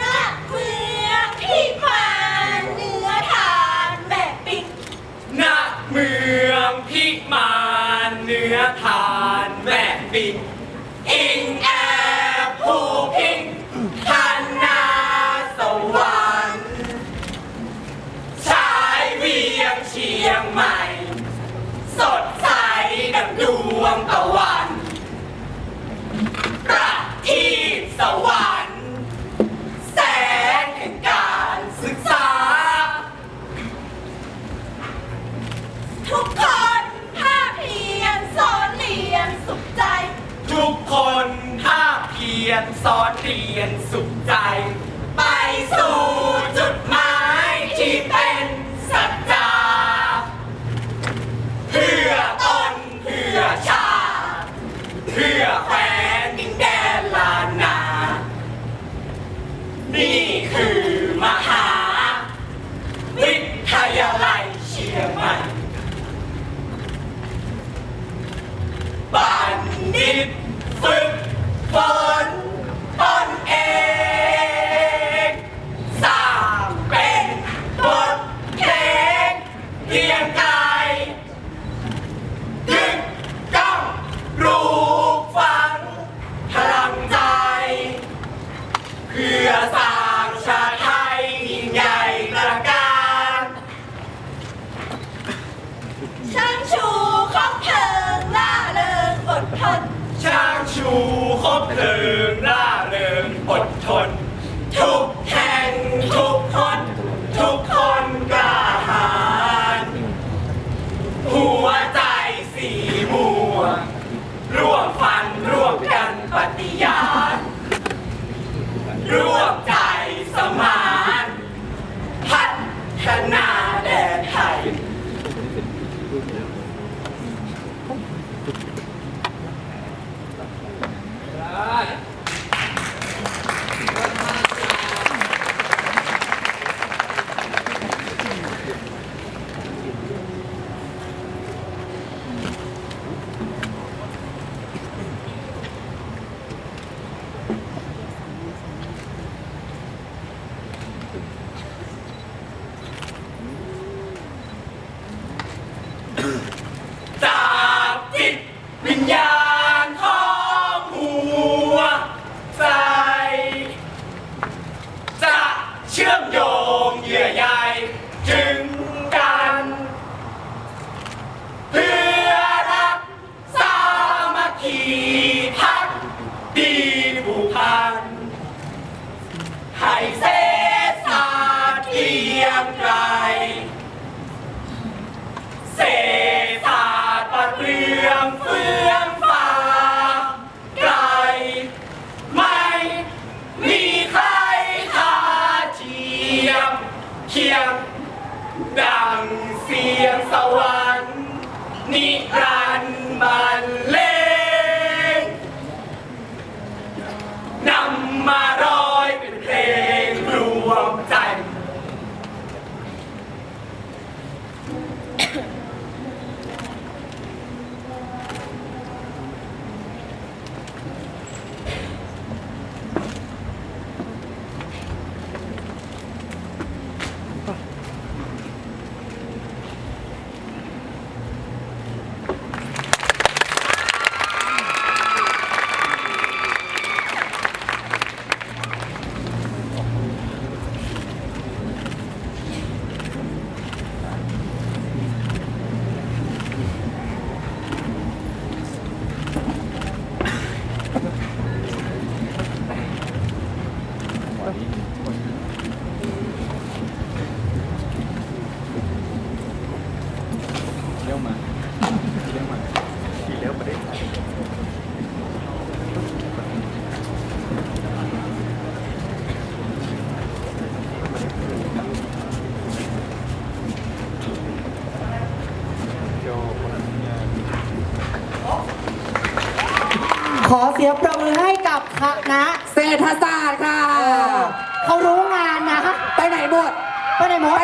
นักเมืองที่มาเนื้อทานแบบปิงณเมือพิมานเนื้อทานแม่ปิงอิงแอร์ผู้พิงท ทุกคนภาคเพียรสอนเรียนสุขใจ ทุกคนภาคเพียรสอนเรียนสุขใจ ไปสู่จุดหมายที่เป็นสัจจาเพื่อตนเพื่อชาติเพื่อแคว้นดินแดนลานนา นี่คือ ทุ ยงเคียง ดังเสียงสวรรค์นิรันดร์บรรเลงนำมารอยเป็นเพลงรวมใจ เลี้ยวมาเลี้ยวมาขี่เลี้ยวประเด็นขอเสียงปรบมือให้กับคณะ เศรษฐศาสตร์ค่ะ เขารู้งานนะ ไปไหนหมด ไปไหนหมด